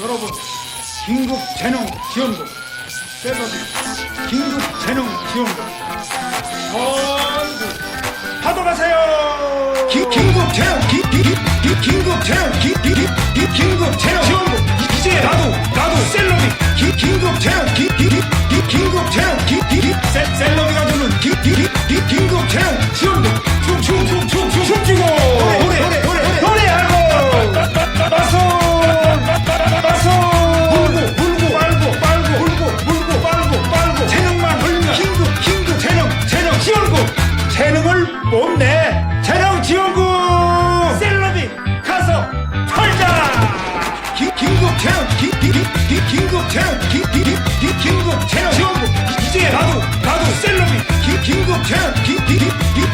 여러분 긴급 재능 지원금 셀러비 긴급 재능 지원금 전부 받아가세요 기, 긴급 재능 기, 기, 기, 기, 긴급 재능 기, 기, 기, 기, 긴급 재능 지원금 이제 나도 나도 셀러비 기, 긴급 재능 기, 기, 기, 기, 긴급 재능 기, 기, 기, 셀, 셀러비가 주는 기, 기, 기, 기, 긴급 재능 못내 재능 지원금. 셀럽이 가서 털자. 기, 긴급 재능 기, 기, 기, 기, 긴급 재능 기, 기, 기, 기, 긴급 재능 지원금. 이제 나도 나도. 셀럽이 기, 긴급 재능 긴급 재능 기, 기,